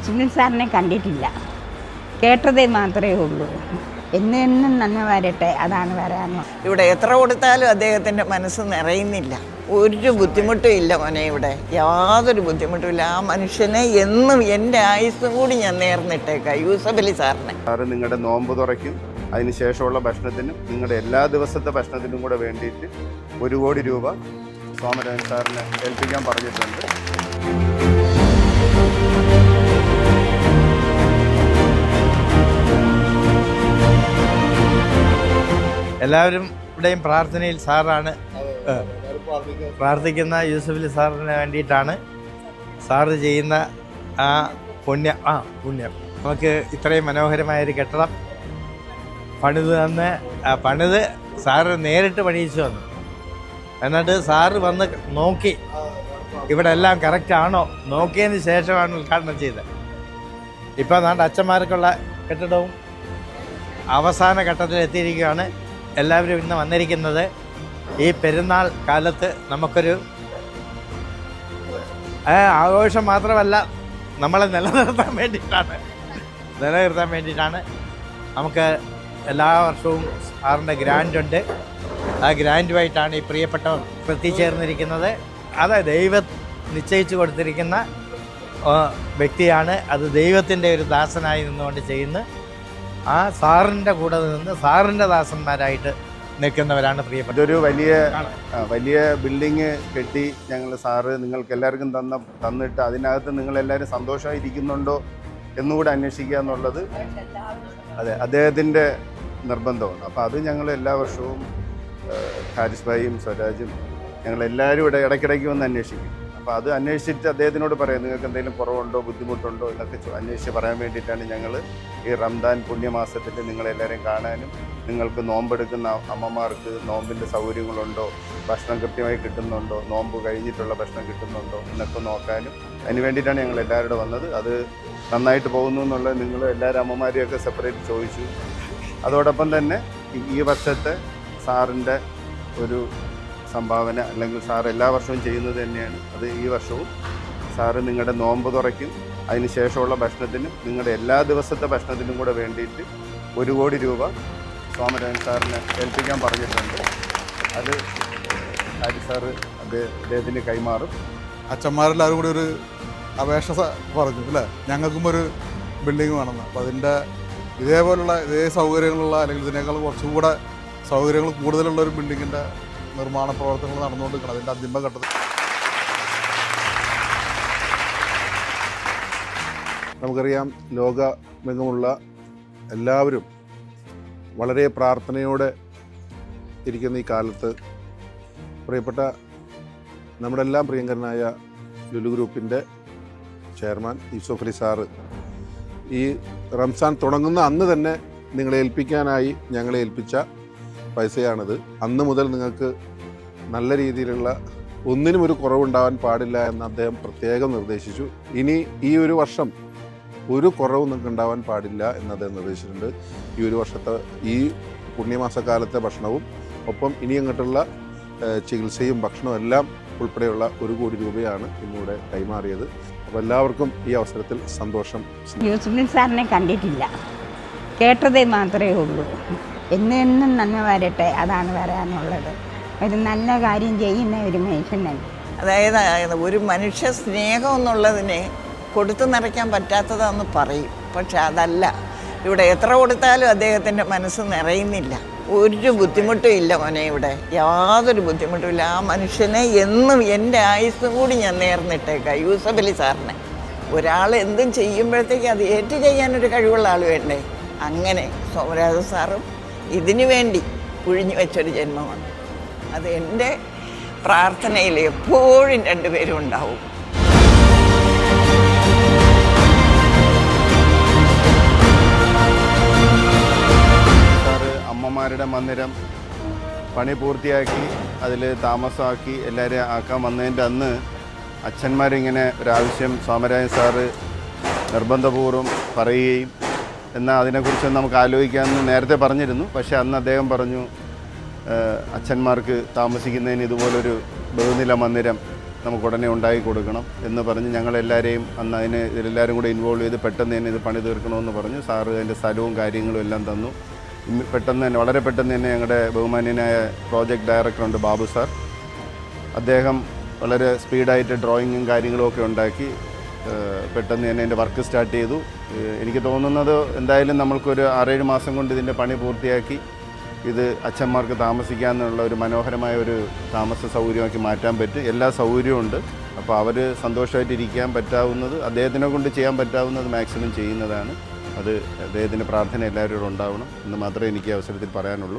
യൂസുഫിൻ സാറിനെ കണ്ടിട്ടില്ല. കേട്ടതേ മാത്രമേ ഉള്ളൂ. എന്നെന്നും എന്നും നന്മ വരട്ടെ അതാണ് വരാനോ. ഇവിടെ എത്ര കൊടുത്താലും അദ്ദേഹത്തിന്റെ മനസ്സ് നിറയുന്നില്ല. ഒരു ബുദ്ധിമുട്ടും ഇല്ല മോനെ ഇവിടെ. യാതൊരു ബുദ്ധിമുട്ടും ഇല്ല. ആ മനുഷ്യനെ എന്നും എന്റെ ആയുസ്സും കൂടി ഞാൻ നേർന്നിട്ടേക്കാം യൂസഫ് അലി സാറിനെ. സാറ് നിങ്ങളുടെ നോമ്പ് തുറയ്ക്കും അതിനുശേഷമുള്ള ഭക്ഷണത്തിനും നിങ്ങളുടെ എല്ലാ ദിവസത്തെ ഭക്ഷണത്തിനും കൂടെ വേണ്ടിയിട്ട് ഒരു കോടി രൂപ സോമരാജൻ സാറിനെ ഏൽപ്പിക്കാൻ പറഞ്ഞിട്ടുണ്ട്. എല്ലാവരും ഇവിടെയും പ്രാർത്ഥനയിൽ സാറാണ് പ്രാർത്ഥിക്കുന്ന യൂസഫലി സാറിന് വേണ്ടിയിട്ടാണ് സാർ ചെയ്യുന്ന ആ പുണ്യം ആ പുണ്യം. നമുക്ക് ഇത്രയും മനോഹരമായ ഒരു കെട്ടിടം പണിത് തന്ന് ആ പണിത് സാറ് നേരിട്ട് പണിയിച്ചു വന്നു എന്നിട്ട് സാറ് വന്ന് നോക്കി. ഇവിടെ എല്ലാം കറക്റ്റ് ആണോ? നോക്കിയതിന് ശേഷമാണ് ഉദ്ഘാടനം ചെയ്തത്. ഇപ്പം നാണ്ട് അച്ഛന്മാർക്കുള്ള കെട്ടിടവും അവസാന ഘട്ടത്തിൽ എത്തിയിരിക്കുകയാണ് എല്ലാവരും ഇന്ന് വന്നിരിക്കുന്നത് ഈ പെരുന്നാൾ കാലത്ത് നമുക്കൊരു ആഘോഷം മാത്രമല്ല നമ്മളെ നിലനിർത്താൻ വേണ്ടിയിട്ടാണ്. നിലനിർത്താൻ വേണ്ടിയിട്ടാണ്. നമുക്ക് എല്ലാ വർഷവും സാറിന്റെ ഗ്രാൻഡുണ്ട് ആ ഗ്രാൻഡുമായിട്ടാണ് ഈ പ്രിയപ്പെട്ടവർ എത്തിച്ചേർന്നിരിക്കുന്നത് അത് ദൈവം നിശ്ചയിച്ചു കൊടുത്തിരിക്കുന്ന വ്യക്തിയാണ്. അത് ദൈവത്തിന്റെ ഒരു ദാസനായി നിന്നുകൊണ്ട് ചെയ്യുന്നു. ആ സാറിന്റെ കൂടെ നിന്ന് സാറിന്റെ ദാസന്മാരായിട്ട് നിൽക്കുന്നവരാണ് പ്രിയപ്പെട്ട ഇതൊരു വലിയ വലിയ ബിൽഡിങ് കെട്ടി ഞങ്ങൾ സാറ് നിങ്ങൾക്ക് എല്ലാവർക്കും തന്ന തന്നിട്ട് അതിനകത്ത് നിങ്ങളെല്ലാവരും സന്തോഷമായിരിക്കുന്നുണ്ടോ എന്നുകൂടെ അന്വേഷിക്കുക എന്നുള്ളത് അതെ അദ്ദേഹത്തിന്റെ നിർബന്ധമാണ്. അപ്പോൾ അത് ഞങ്ങൾ എല്ലാ വർഷവും ഹാരിസ് ഭായിയും സ്വരാജും ഞങ്ങളെല്ലാവരും ഇവിടെ ഇടയ്ക്കിടയ്ക്ക് വന്ന് അന്വേഷിക്കും. അപ്പോൾ അത് അന്വേഷിച്ചിട്ട് അദ്ദേഹത്തിനോട് പറയാം നിങ്ങൾക്ക് എന്തെങ്കിലും കുറവുണ്ടോ ബുദ്ധിമുട്ടുണ്ടോ? എന്നൊക്കെ അന്വേഷിച്ച് പറയാൻ വേണ്ടിയിട്ടാണ് ഞങ്ങൾ ഈ റംദാൻ പുണ്യമാസത്തിൽ നിങ്ങളെല്ലാവരെയും കാണാനും നിങ്ങൾക്ക് നോമ്പെടുക്കുന്ന അമ്മമാർക്ക് നോമ്പിന്റെ സൗകര്യങ്ങളുണ്ടോ ഭക്ഷണം കൃത്യമായി കിട്ടുന്നുണ്ടോ നോമ്പ് കഴിഞ്ഞിട്ടുള്ള ഭക്ഷണം കിട്ടുന്നുണ്ടോ എന്നൊക്കെ നോക്കാനും അതിന് വേണ്ടിയിട്ടാണ് ഞങ്ങൾ എല്ലാവരുടെ വന്നത്. അത് നന്നായിട്ട് പോകുന്നു എന്നുള്ളത് നിങ്ങൾ എല്ലാവരും അമ്മമാരെയൊക്കെ സെപ്പറേറ്റ് ചോദിച്ചു. അതോടൊപ്പം തന്നെ ഈ- വർഷത്തെ സാറിന്റെ ഒരു സംഭാവന അല്ലെങ്കിൽ സാർ എല്ലാ വർഷവും ചെയ്യുന്നത് തന്നെയാണ്. അത് ഈ വർഷവും സാറ് നിങ്ങളുടെ നോമ്പ് തുറയ്ക്കും. അതിന് ശേഷമുള്ള ഭക്ഷണത്തിനും നിങ്ങളുടെ എല്ലാ ദിവസത്തെ ഭക്ഷണത്തിനും കൂടെ വേണ്ടിയിട്ട് ഒരു കോടി രൂപ സോമരാജൻ സാറിനെ ഏൽപ്പിക്കാൻ പറഞ്ഞിട്ടുണ്ട്. അത് ഹരി സാറ് അദ്ദേഹ- അദ്ദേഹത്തിന് കൈമാറും. അച്ഛന്മാരെല്ലാവരും കൂടി ഒരു അപേക്ഷ പറഞ്ഞു അല്ലേ? ഞങ്ങൾക്കും ഒരു ബിൽഡിംഗ് വേണമെന്ന് അപ്പോൾ അതിന്റെ ഇതേപോലുള്ള ഇതേ സൗകര്യങ്ങളുള്ള അല്ലെങ്കിൽ ഇതിനേക്കാൾ കുറച്ചും കൂടെ സൗകര്യങ്ങൾ കൂടുതലുള്ള ഒരു ബിൽഡിങ്ങിന്റെ നിർമ്മാണ പ്രവർത്തനങ്ങൾ നടന്നുകൊണ്ടിരിക്കണം അതിന്റെ അന്തിമഘട്ടത്തിൽ നമുക്കറിയാം ലോകമെങ്ങുമുള്ള എല്ലാവരും വളരെ പ്രാർത്ഥനയോടെ ഇരിക്കുന്ന ഈ കാലത്ത് പ്രിയപ്പെട്ട നമ്മുടെ എല്ലാം പ്രിയങ്കരനായ ലുലു ഗ്രൂപ്പിന്റെ ചെയർമാൻ യൂസഫ് അലി സാറ് ഈ റംസാൻ തുടങ്ങുന്ന അന്ന് തന്നെ നിങ്ങളെ ഏൽപ്പിക്കാനായി ഞങ്ങളെ ഏൽപ്പിച്ച പൈസയാണിത്. അന്ന് മുതൽ നിങ്ങൾക്ക് നല്ല രീതിയിലുള്ള ഒന്നിനും ഒരു കുറവുണ്ടാവാൻ പാടില്ല എന്ന് അദ്ദേഹം പ്രത്യേകം നിർദ്ദേശിച്ചു. ഇനി ഈ ഒരു വർഷം ഒരു കുറവും നിങ്ങൾക്ക് ഉണ്ടാവാൻ പാടില്ല എന്ന് അദ്ദേഹം നിർദ്ദേശിച്ചിട്ടുണ്ട്. ഈ ഒരു വർഷത്തെ ഈ പുണ്യമാസക്കാലത്തെ ഭക്ഷണവും ഒപ്പം ഇനി അങ്ങോട്ടുള്ള ചികിത്സയും ഭക്ഷണവും എല്ലാം ഉൾപ്പെടെയുള്ള ഒരു കോടി രൂപയാണ് ഇന്നിവിടെ കൈമാറിയത്. അപ്പോൾ എല്ലാവർക്കും ഈ അവസരത്തിൽ സന്തോഷം. യൂസുഫിൻ സാറിനെ കണ്ടിട്ടില്ല. കേട്ടതേ മാത്രമേ ഉള്ളൂ. എന്നും എന്നും നന്മ വരട്ടെ അതാണ് വരാനുള്ളത് ഒരു നല്ല കാര്യം ചെയ്യുന്ന ഒരു മനുഷ്യനെ അതായത് ഒരു മനുഷ്യ സ്നേഹം എന്നുള്ളതിനെ കൊടുത്തു നിറയ്ക്കാൻ പറ്റാത്തതാന്ന് പറയും. പക്ഷെ അതല്ല. ഇവിടെ എത്ര കൊടുത്താലും അദ്ദേഹത്തിന്റെ മനസ്സ് നിറയുന്നില്ല. ഒരു ബുദ്ധിമുട്ടും ഇല്ല മോനെ ഇവിടെ. യാതൊരു ബുദ്ധിമുട്ടും ഇല്ല. ആ മനുഷ്യനെ എന്നും എന്റെ ആയുസ്സും കൂടി ഞാൻ നേർന്നിട്ടേക്കാം യൂസഫ് അലി സാറിനെ. ഒരാൾ എന്തും ചെയ്യുമ്പോഴത്തേക്ക് അത് ഏറ്റു ചെയ്യാനൊരു കഴിവുള്ള ആൾ വേണ്ടേ? അങ്ങനെ സോമരാജ സാറും ഇതിനു വേണ്ടി കുഴിഞ്ഞു വെച്ചൊരു ജന്മമാണ്. അത് എന്റെ പ്രാർത്ഥനയിൽ എപ്പോഴും രണ്ടുപേരും ഉണ്ടാവും. അമ്മമാരുടെ മന്ദിരം പണി പൂർത്തിയാക്കി അതിൽ താമസമാക്കി എല്ലാവരെയും ആക്കാൻ വന്നതിന്റെ അന്ന് അച്ഛന്മാരിങ്ങനെ ഒരാവശ്യം സോമരാജൻ സാറ് നിർബന്ധപൂർവം പറയുകയും എന്നാൽ അതിനെക്കുറിച്ച് നമുക്ക് ആലോചിക്കാമെന്ന് നേരത്തെ പറഞ്ഞിരുന്നു. പക്ഷേ അന്ന് അദ്ദേഹം പറഞ്ഞു "ഏഹ്, അച്ഛന്മാർക്ക് താമസിക്കുന്നതിന് ഇതുപോലൊരു ബഹുനില മന്ദിരം നമുക്ക് ഉടനെ ഉണ്ടാക്കി കൊടുക്കണം എന്ന് പറഞ്ഞ് ഞങ്ങളെല്ലാവരെയും അന്ന് അതിന് ഇതിലെല്ലാവരും കൂടെ ഇൻവോൾവ് ചെയ്ത് പെട്ടെന്ന് തന്നെ ഇത് പണി തീർക്കണമെന്ന് പറഞ്ഞു. സാറ് അതിന്റെ സ്ഥലവും കാര്യങ്ങളും എല്ലാം തന്നു. പെട്ടെന്ന് തന്നെ വളരെ പെട്ടെന്ന് തന്നെ ഞങ്ങളുടെ ബഹുമാന്യനായ പ്രോജക്റ്റ് ഡയറക്ടറുണ്ട് ബാബു സാർ. അദ്ദേഹം വളരെ സ്പീഡായിട്ട് ഡ്രോയിങ്ങും കാര്യങ്ങളും ഒക്കെ ഉണ്ടാക്കി. പെട്ടെന്ന് തന്നെ എന്റെ വർക്ക് സ്റ്റാർട്ട് ചെയ്തു. എനിക്ക് തോന്നുന്നത് എന്തായാലും നമ്മൾക്കൊരു ആറേഴ് മാസം കൊണ്ട് ഇതിന്റെ പണി പൂർത്തിയാക്കി ഇത് അച്ഛന്മാർക്ക് താമസിക്കാമെന്നുള്ള ഒരു മനോഹരമായ ഒരു താമസ സൗകര്യമാക്കി മാറ്റാൻ പറ്റും. എല്ലാ സൗകര്യവും ഉണ്ട്. അപ്പോൾ അവർ സന്തോഷമായിട്ട് ഇരിക്കാൻ പറ്റാവുന്നത് അദ്ദേഹത്തിനെ കൊണ്ട് ചെയ്യാൻ പറ്റാവുന്നത് മാക്സിമം ചെയ്യുന്നതാണ്. അത് അദ്ദേഹത്തിന്റെ പ്രാർത്ഥന എല്ലാവരോടും ഉണ്ടാവണം എന്ന് മാത്രമേ എനിക്ക് അവസരത്തിൽ പറയാനുള്ളൂ.